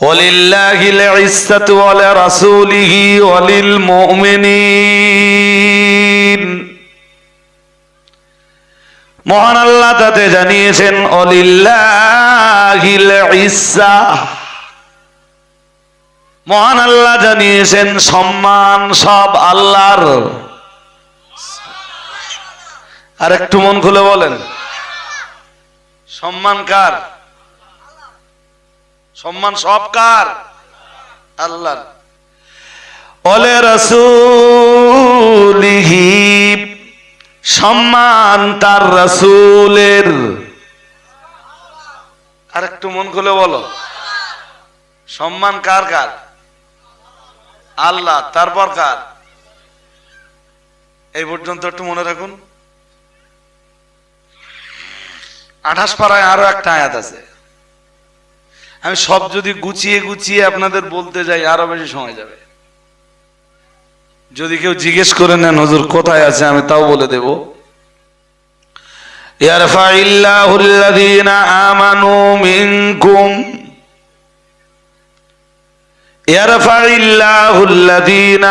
ولله العزة ولرسوله وللمؤمنين মহান আল্লাহ তাতে জানিয়েছেন অলিল্লাহিল ইজ্জা মহান আল্লাহ জানিয়েছেন সম্মান সব আল্লাহর আর একটু মন খুলে বলেন সম্মান কার সম্মান সব কার? আল্লাহর। অলে রসুলিহি, সম্মান তার রসুলের। আর একটু মন খুলে বলো। সম্মান কার কার? আল্লাহ, তারপর কার? এই পর্যন্ত একটু মনে রাখুন। আঠাশ পাড়ায় আরও একটা আয়াত আছে। আমি সব যদি গুছিয়ে গুছিয়ে আপনাদের বলতে যাই আরো বেশি সময় যাবে যদি কেউ জিজ্ঞেস করে নেন হুজুর কোথায় আছে আমি তাও বলে দেব يرفع الله الذين آمنوا منكم يرفع الله الذين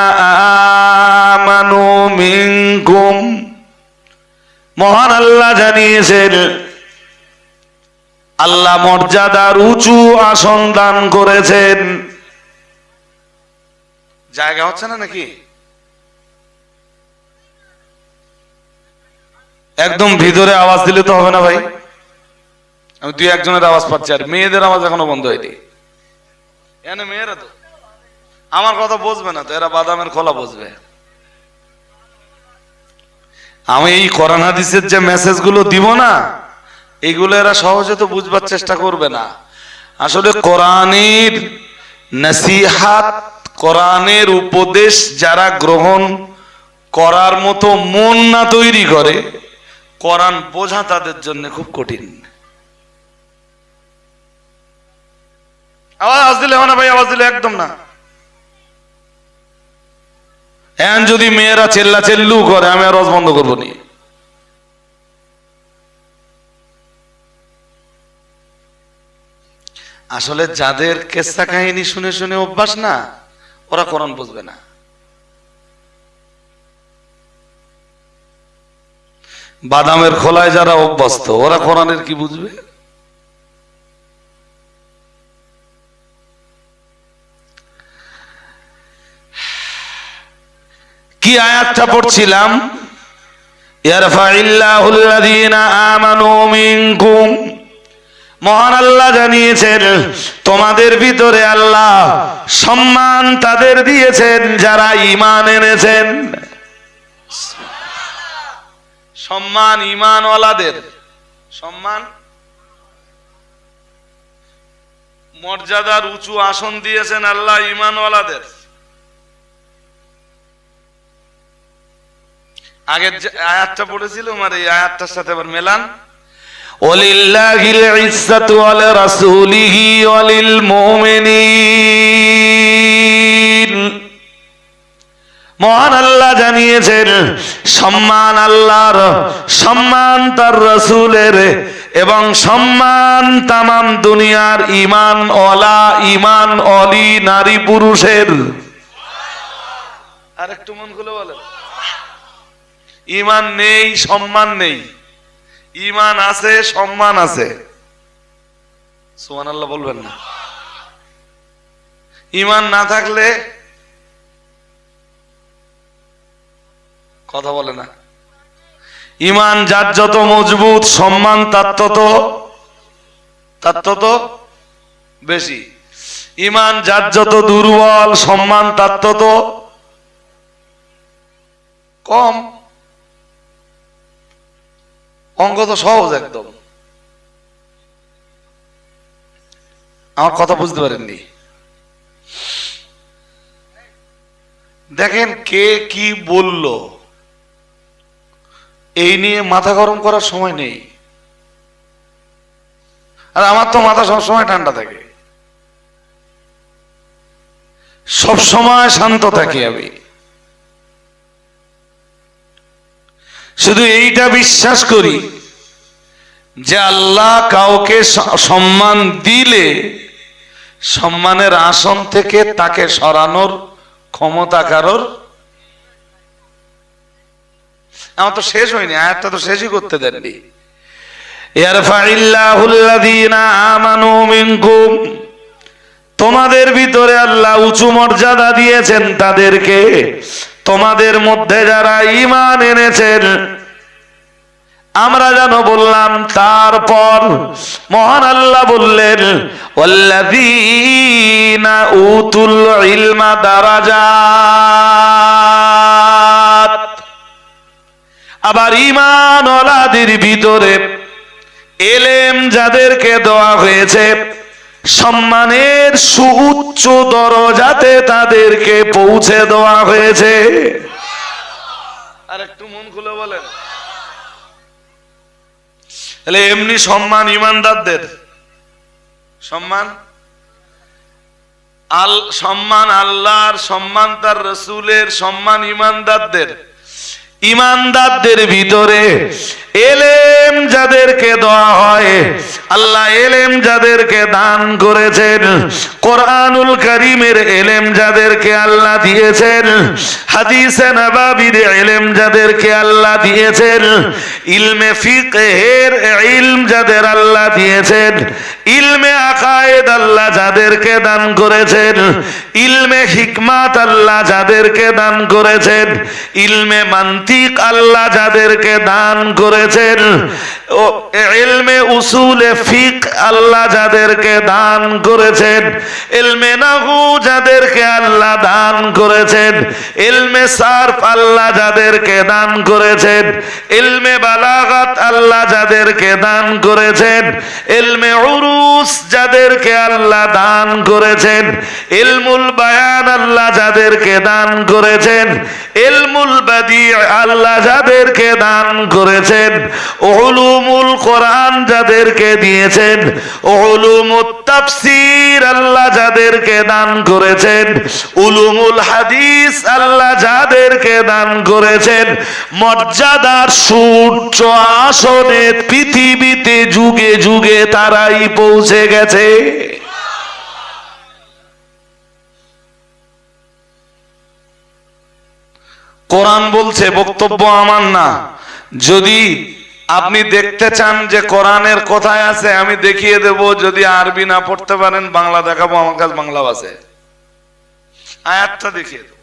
آمنوا منكم মহান আল্লাহ জানিয়েছেন আল্লাহ মর্যাদার উঁচু আসন দান করেছেন। জায়গা হচ্ছে না নাকি? একদম ভিতরে আওয়াজ দিলে তো হবে না ভাই। আমি দুই একজনের আওয়াজ পাচ্ছি, আর মেয়েদের আওয়াজ এখনও বন্ধ হয়নি। এনে মেয়েরা তো। আমার কথা বুঝবে না তো, এরা বাদামের খোলা বুঝবে। আমি এই কোরআন হাদিসের যে মেসেজগুলো দিব না এগুলো এরা সহজে তো বুঝবার চেষ্টা করবে না। আসলে কোরআনের নসিহাত, কোরআনের উপদেশ যারা গ্রহণ করার মতো মন না তৈরি করে, কোরআন বোঝা তাদের জন্য খুব কঠিন। আওয়াজ দিলে হয় না ভাই? আওয়াজ দিলে একদম না। এখন যদি মেয়েরা চেল্লা চেল্লু করে, আমি রস বন্ধ করব নি। আসলে যাদের কেসা কাহিনী শুনে শুনে অভ্যাস না, ওরা কোরআন বুঝবে না। বাদামের খোলায় যারা অভ্যস্ত, ওরা কোরআনের কি বুঝবে? কি আয়াতটা পড়ছিলাম? ইয়ারফাইল্লাহুল্লাযীনা আমানু মিনকুম মহান আল্লাহ জানিয়েছেন, তোমাদের ভিতরে আল্লাহ সম্মান তাদের দিয়েছেন, যারা ঈমান এনেছেন। সম্মান ঈমানওয়ালাদের। সম্মান? মর্যাদার উঁচু আসন দিয়েছেন আল্লাহ ঈমানওয়ালাদের। আগের আয়াতটা পড়েছিলাম, আর এই আয়াতটার সাথে আবার মেলান। মহান আল্লাহ জানিয়েছেন, সম্মান আল্লাহর, সম্মান তার রসুলের এবং সম্মান তামাম দুনিয়ার ইমান অলা ইমান অলি নারী পুরুষের। আর একটু মন খুলে বলেন। ইমান নেই, সম্মান নেই। ইমান আছে, সম্মান আছে। সুমান আল্লাহ বলবেন না। ইমান না থাকলে কথা বলে না। ইমান যার যত মজবুত, সম্মান তার তত তার তত বেশি। ইমান যার যত দুর্বল, সম্মান তার তত কম। অঙ্ক তো সহজ একদম। আমার কথা বুঝতে পারেননি। দেখেন কে কি বলল, এই নিয়ে মাথা গরম করার সময় নেই। আর আমার তো মাথা সবসময় ঠান্ডা থাকে। সব সময় শান্ত থাকি আমি। শুধু এইটা বিশ্বাস করি যে আল্লাহ কাউকে সম্মান দিলে সম্মানের আসন থেকে তাকে সরানোর ক্ষমতা কারোর আমার তো শেষ হয়নি, আয়াতটা তো শেষই করতে দেননি। তোমাদের ভিতরে আল্লাহ উঁচু মর্যাদা দিয়েছেন তাদেরকে। তোমাদের মধ্যে যারা ঈমান এনেছেন, আমরা যেন বললাম, তারপর মহান আল্লাহ বললেন উতুল ইলমা দারাজাত। আবার ওলাদের ভিতরে এলেম যাদেরকে দেওয়া হয়েছে সম্মানের সুউচ্চ দরজাতে তাদেরকে পৌঁছে দেওয়া হয়েছে। আর একটু মন খুলে বলেন। তাহলে এমনি সম্মান ইমানদারদের। সম্মান? আল সম্মান আল্লাহর, সম্মান তার রসুলের, সম্মান ইমানদারদের। ইমানদারদের ভিতরে এলেম যাদেরকে দেওয়া হয়, আল্লাহ এলেম যাদেরকে দান করেছেন, কোরআনুল করিমের এলেম যাদেরকে আল্লাহ দিয়েছেন, হাদিসে নবাবির এলেম যাদেরকে আল্লাহ দিয়েছেন, ইলমে ফিকহের ইলম যাদের আল্লাহ দিয়েছেন, ইলমে আকায়েদ আল্লাহ যাদেরকে দান করেছেন, ইলমে হিকমাত আল্লাহ যাদেরকে দান করেছেন, ইলমে মান্তিক আল্লাহ যাদেরকে দান করেছেন, ও এলমে উসুলে ফিক আল্লাহ যাদেরকে দান করেছেন ইলমে নাহু যাদেরকে আল্লাহ দান করেছেন, এলমে সার্ফ আল্লাহ যাদেরকে দান করেছেন, এলমে বালাগাত আল্লাহ যাদেরকে দান করেছেন ইলমে উরুস যাদেরকে আল্লাহ দান করেছেন, এলমুল বায়ান আল্লাহ যাদেরকে দান করেছেন ইলমুল বাদি আল্লাহ যাদেরকে দান করেছেন, উলুমুল কোরআন যাদেরকে দিয়েছেন, উলুমুত তাফসীর আল্লাহ যাদেরকে দান করেছেন, উলুমুল হাদিস আল্লাহ যাদেরকে দান করেছেন, মর্যাদার সূর্য আসনে পৃথিবীতে যুগে যুগে তারাই পৌঁছে গেছে। কোরআন বলছে, বক্তব্য আমার না। যদি আপনি দেখতে চান যে কোরআনের কোথায় আছে, আমি দেখিয়ে দেব, যদি আরবি না পড়তে পারেন, বাংলা দেখাবো, আমার কাছে বাংলা আছে। আয়াতটা দেখিয়ে দেব।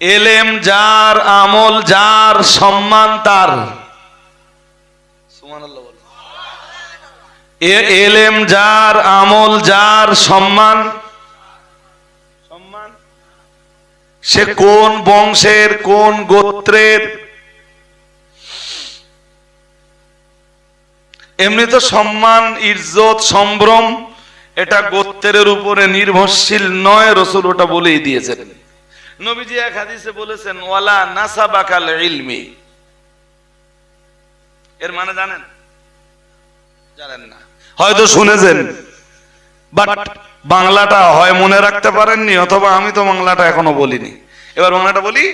এলেম যার আমল, যার সম্মান তার। এলেম যার আমল, যার সম্মান সে কোন বংশের, কোন গোত্রের? এমনি তো সম্মান, ইজ্জত, সম্ভ্রম, এটা গোত্রের উপরে নির্ভরশীল নয়, রসুল ওটা বলেই দিয়েছেন। নবীজি এক হাদিসে বলেছেন, ওয়ালা নাসাবাকাল ইলমি। এর মানে জানেন? জানেন না। হয়তো শুনেছেন বাট বাংলাটা হয় মনে রাখতে পারেননি, অথবা আমি তো বাংলাটা এখনও বলিনি। এবার বাংলাটা বলি,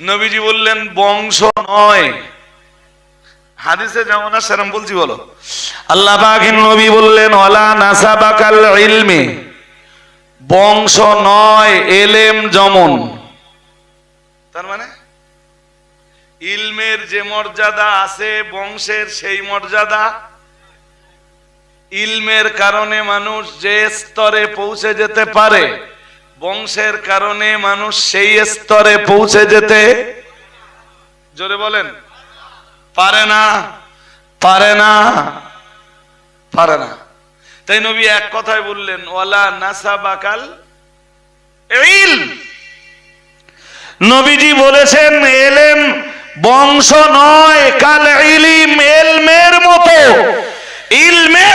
নবীজি বললেন, বংশ নয়। হাদিসে নবী বললেন ইলমি। বংশ নয়, এলেম তার মানে? ইলমের যে মর্যাদা আছে, বংশের সেই মর্যাদা ইলমের কারণে মানুষ যে স্তরে পৌঁছে যেতে পারে, বংশের কারণে মানুষ সেই স্তরে পৌঁছে যেতে জোরে বলেন, পারে না পারে না পারে না। তাই নবী এক কথায় বললেন, ওয়ালা নাসাবাকাল ইলম। নবীজি বলেছেন, এলেম বংশ নয়, কাল ইলিম এলমের মতো। ইলমের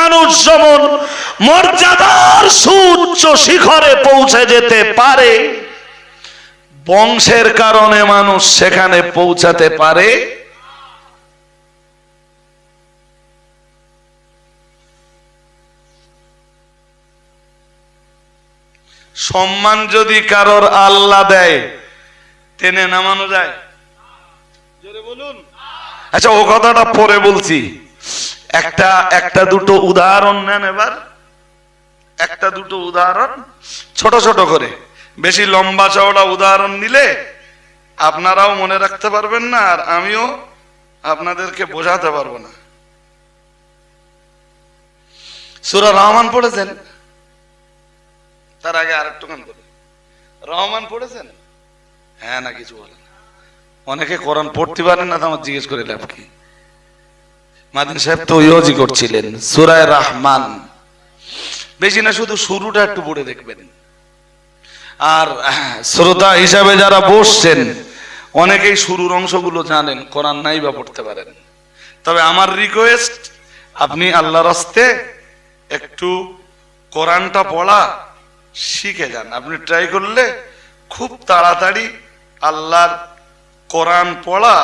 মানুষ যেমন মর্যাদার সুউচ্চ শিখরে পৌঁছে যেতে পারে, বংশের কারণে মানুষ সেখানে পৌঁছাতে পারে। সম্মান যদি কারোর আল্লাহ দেয়, টেনে নামানো যায়? বলুন। আচ্ছা ও কথাটা পরে বলছি। একটা একটা দুটো উদাহরণ নেন এবার। একটা দুটো উদাহরণ, ছোট ছোট করে। বেশি লম্বা চওড়া উদাহরণ নিলে আপনারাও মনে রাখতে পারবেন না, আর আমিও আপনাদেরকে বোঝাতে পারব না। সুরা রহমান পড়েছেন? তার আগে আরেকটুখান বলি রহমান পড়েছেন? হ্যাঁ না, কিছু বলেন। অনেকে কোরআন পড়তে পারেন না, তো আমার জিজ্ঞেস করে লাভ কি? মাদিন সাহেব তো করছিলেন, সুরায় রহমান। বেশি না, শুধু শুরুটা একটু পড়ে দেখবেন। আর শ্রোতা হিসাবে যারা বসছেন, অনেকেই শুরুর অংশগুলো জানেন, কোরআন নাই বা পড়তে পারেন। তবে আমার রিকোয়েস্ট আপনি আল্লাহ রাস্তে একটু কোরআনটা পড়া শিখে যান। আপনি ট্রাই করলে খুব তাড়াতাড়ি আল্লাহর কোরআন পড়া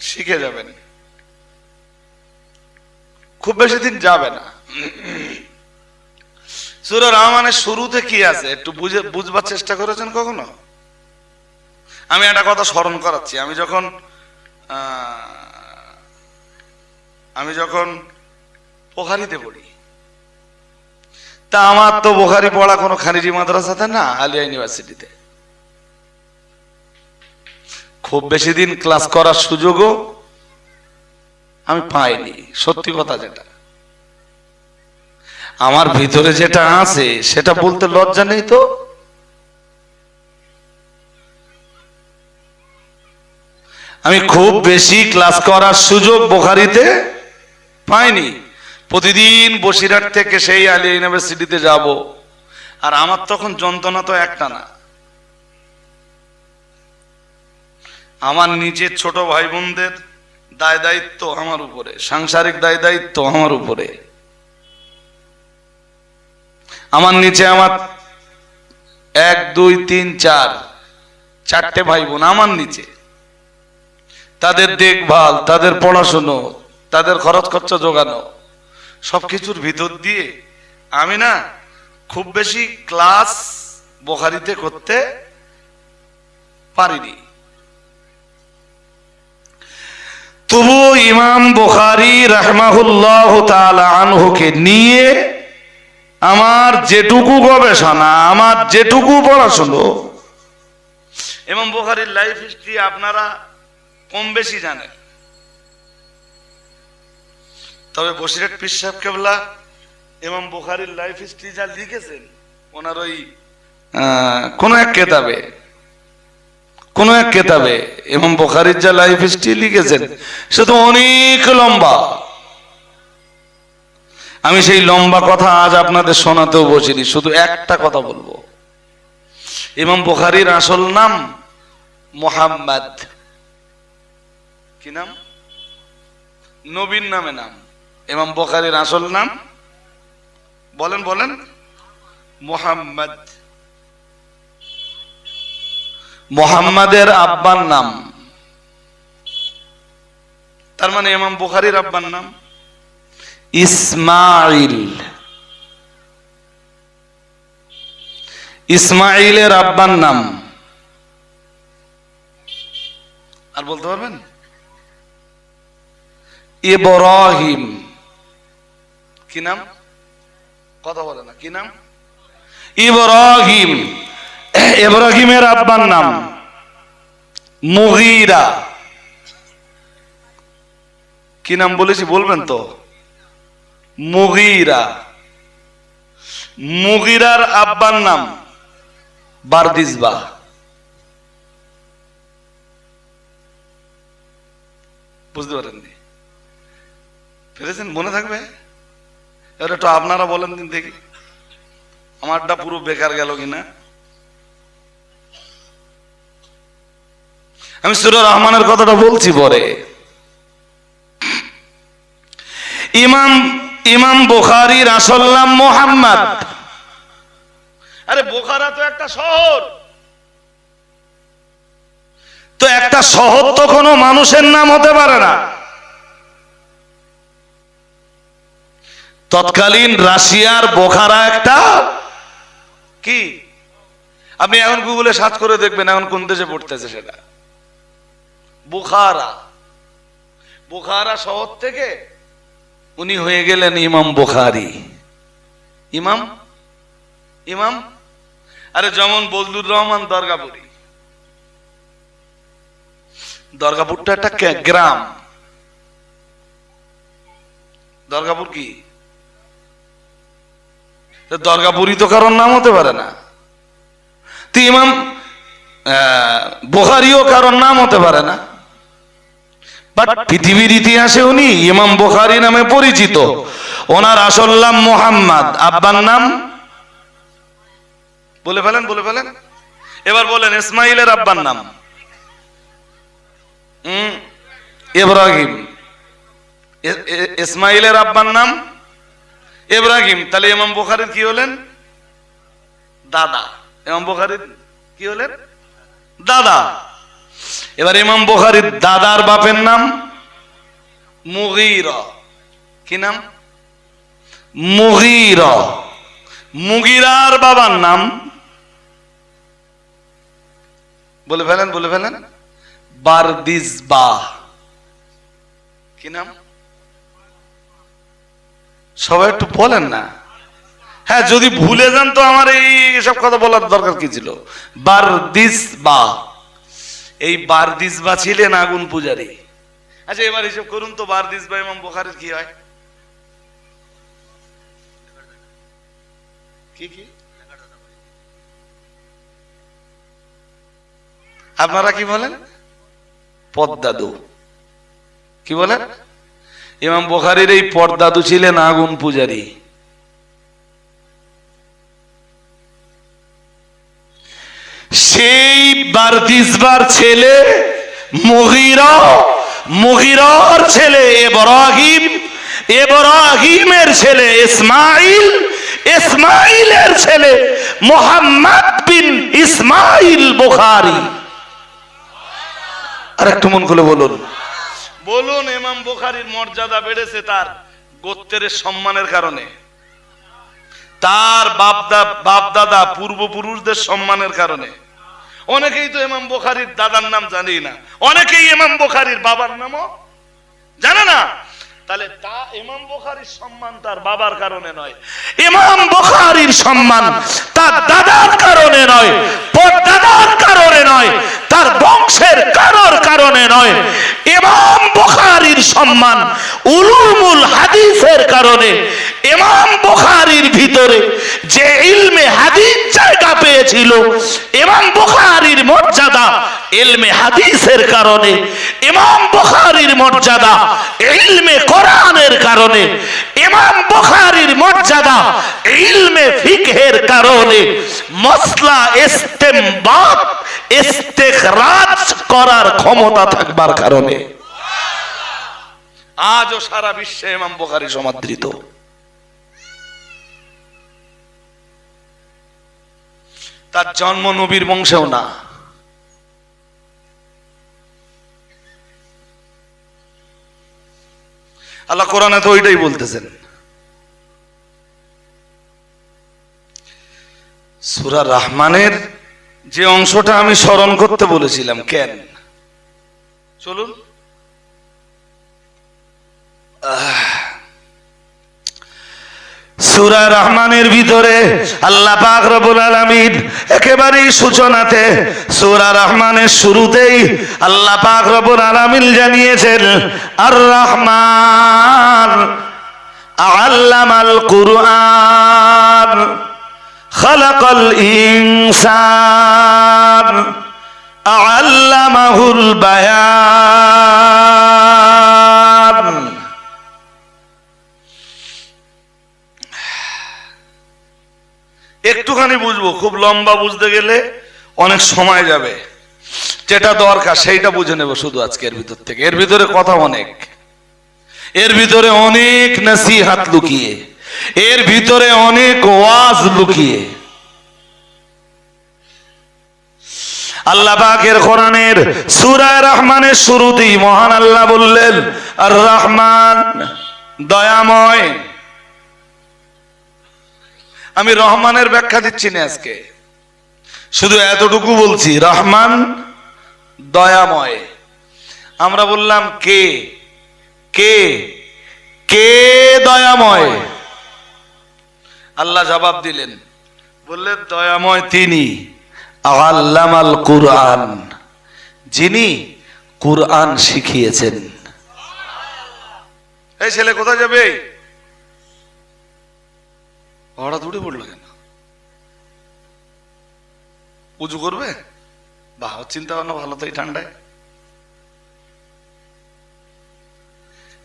শিখে যাবেন। খুব বেশি দিন যাবে না। সুরা রহমানের শুরুতে কি আছে? একটু বুঝে, বুঝবার চেষ্টা করেছেন কখনো? আমি একটা কথা স্মরণ করাচ্ছি। আমি যখন আমি যখন পোখারিতে পড়ি, তা আমার তো বোখারি পড়া কোনো খানিজি মাদ্রাসাতে না, আলিয়া ইউনিভার্সিটিতে। খুব বেশি দিন ক্লাস করার সুযোগও আমি পাইনি সত্যি কথা যেটা। আমার ভিতরে যেটা আছে সেটা বলতে লজ্জা নেই তো? আমি খুব বেশি ক্লাস করার সুযোগ বোখারিতে পাইনি। প্রতিদিন বসিরহাট থেকে সেই আলিয়া ইউনিভার্সিটিতে যাব। আর আমার তখন যন্ত্রণা তো একটা না। আমার নিজের ছোট ভাই বোনদের দায় দায়িত্ব আমার উপরে, সাংসারিক দায় দায়িত্ব আমার উপরে। আমার নিচে আমার এক, দুই, তিন, চার, চারটে ভাই বোন আমার নিচে। তাদের দেখভাল, তাদের পড়াশুনো, তাদের খরচ খরচা জোগানো, সবকিছুর ভিতর দিয়ে আমি না খুব বেশি ক্লাস বোখারিতে করতে পারিনি। তবু ইমাম বুখারি রহমাহুল্লাহ আনহুকে নিয়ে আমার যেটুকু গবেষণা, আমার যেটুকু পড়াশুনো এবং বুখারির লাইফ হিস্ট্রি আপনারা কম বেশি জানেন। তবে বসিরহাট পীর সাহেব কেবলা এবং বুখারির লাইফ হিস্ট্রি যা লিখেছেন, ওনার ওই কোন এক কেতাবে কোন এক কেতাবে এবং বুখারির যা লাইফ হিস্ট্রি লিখেছেন, সে তো অনেক লম্বা। আমি সেই লম্বা কথা আজ আপনাদের শোনাতেও বসিনি, শুধু একটা কথা বলব। ইমাম বুখারির আসল নাম মোহাম্মদ। কি নাম? নবীন নামে নাম। ইমাম বুখারির আসল নাম? বলেন বলেন। মোহাম্মদ। মোহাম্মদের আব্বার নাম। তার মানে ইমাম বুখারির আব্বার নাম ইসমাইল ইসমাইলের আব্বার নাম। আর বলতে পারবেন? ইব্রাহিম। কি নাম? কথা বলে না। কি নাম? ইব্রাহিম। ইব্রাহিমের আব্বার নাম। মুগিরা। কি নাম বলেছি বলবেন তো? মুগিরা। মুগিরার আব্বার নাম বারদিসবা। বুঝতে পারেননি? পেরেছেন মনে থাকবে? এবার একটু আপনারা বলেন দিন দেখি। আমারটা পুরো বেকার গেল কিনা? আমি সুর রহমানের কথাটা বলছি পরে। ইমাম ইমাম বুখারির আসল নাম মোহাম্মদ। আরে বোখারা তো একটা শহর। তো একটা শহর তো কোনো মানুষের নাম হতে পারে না। তৎকালীন রাশিয়ার বোখারা একটা কি? আপনি এখন গুগলে সার্চ করে দেখবেন এখন কোন দেশে পড়তেছে সেটা। বুখারা। বুখারা শহর থেকে উনি হয়ে গেলেন ইমাম বুখারি। ইমাম? ইমাম? আরে যেমন বজলুর রহমান দরগাপুরি। দরগাপুরটা একটা গ্রাম। দরগাপুর কি? দরগাপুরি তো কারোর নাম হতে পারে না। তো ইমাম আহ, বুখারিও কারোর নাম হতে পারে না। পৃথিবীর ইতিহাসে উনি ইমাম বুখারি নামে পরিচিত। ওনার আসল নাম মোহাম্মদ। আব্বার নাম? বলে ফেলেন বলে ফেলেন। এবার বলেন, ইসমাইলের আব্বার নাম? ইসমাইলের আব্বার নাম? তাহলে ইমাম বুখারির কি হলেন? দাদা। ইমাম বুখারির কি হলেন? দাদা। এবার ইমাম বুখারির দাদার বাপের নাম মুগিরা। কি নাম? মুগিরা। মুগিরার বাবার নাম বলে ফেলেন বলে ফেলেন? বারদিসবা। কি নাম? সবাই একটু বলেন না। হ্যাঁ যদি ভুলে যান তো আমার এই সব কথা বলার দরকার কি ছিল? বারদিসবা। এই বারদিসবা ছিলেন আগুন পূজারী। আচ্ছা এবার হিসেব করুন তো বারদিসবা ইমাম বুখারীর কি হয়? কি কি? আপনারা কি বলেন? পদ্মাদু কি বলেন? ইমাম বুখারীর এই পর্দাদু ছিলেন আগুন পূজারী। সেই বারদিসবার ছেলে, মুগিরা, মুগিরার ছেলে ইব্রাহিম ইব্রাহিমের ছেলে, ইসমাইল, ইসমাইলের ছেলে, মোহাম্মদ বিন ইসমাইল আর একটু মন খুলে বলুন। বলুন, ইমাম বুখারীর মর্যাদা বেড়েছে তার গোত্রের সম্মানের কারণে। তার বাপদা বাপদাদা পূর্বপুরুষদের সম্মানের কারণে। অনেকেই তো ইমাম বোখারির দাদার নাম জানি না। অনেকেই ইমাম বোখারির বাবার নামও জানে না। তাহলে তা ইমাম বোখারির সম্মান তার বাবার কারণে নয়। ইমাম বোখারির সম্মান তার দাদার কারণে নয়। পরদাদার কারণে নয়। তার বংশের কারোর কারণে নয়। ইমাম বুখারীর সম্মান উলুমুল হাদিসের কারণে। ইমাম বুখারীর ভিতরে যে ইলমে হাদিস জায়গা পেয়েছিল, ইমাম বুখারীর মর্যাদা ইলমে হাদিসের কারণে, ইমাম বুখারীর মর্যাদা ইলমে কোরআনের কারণে, ইমাম বুখারীর মর্যাদা ইলমে ফিকহের কারণে। মসলা ইস্তেমবাত ইস্তেখরাজ করার ক্ষমতা থাকবার কারণে। আজও সারা বিশ্বে ইমাম বুখারী সমাদৃত। তার জন্ম নবীর বংশেও না। আল্লাহ কোরআনে তো ওইটাই বলতেছেন। সুরা রহমানের যে অংশটা আমি স্মরণ করতে বলেছিলাম, কেন? চলুন। সুরা রহমানের ভিতরে আল্লাহ পাক রব্বুল আলামিন একেবারেই সূচনাতে সুরা রহমানের শুরুতেই আল্লাহ পাক রব্বুল আলামিন জানিয়েছেন আর রহমান আল্লামাল কুরআন। একটুখানি বুঝব, খুব লম্বা বুঝতে গেলে অনেক সময় যাবে। যেটা দরকার সেইটা বুঝে নেব শুধু আজকে এর ভিতর থেকে। এর ভিতরে কথা অনেক। এর ভিতরে অনেক নসিহাত লুকিয়ে। এর ভিতরে অনেক ওয়াজ লুকিয়ে। আল্লাহ কোরআনের রহমানের শুরুতেই মহান আল্লাহ বললেন রহমান, দয়াময়। আমি রহমানের ব্যাখ্যা দিচ্ছি না আজকে। শুধু এতটুকু বলছি, রহমান, দয়াময়। আমরা বললাম কে? কে? কে? দয়াময়। আল্লাহ জবাব দিলেন। বললেন, দয়াময় তিনি আল্লামাল কুরআন, যিনি কুরআন শিখিয়েছেন। এই ছেলে কোথায় যাবে? হঠাৎ দূরে পড়ল কেন? উজু করবে? বাহ চিন্তা ভাবনা ভালো তো এই ঠান্ডায়।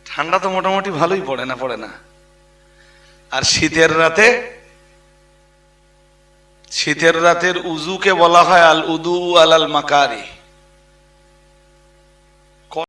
ঠান্ডা তো মোটামুটি ভালোই পড়ে না পড়ে না। আর শীতের রাতে শীতের রাতের উজুকে বলা হয় আল উদু আল আল মাকারি।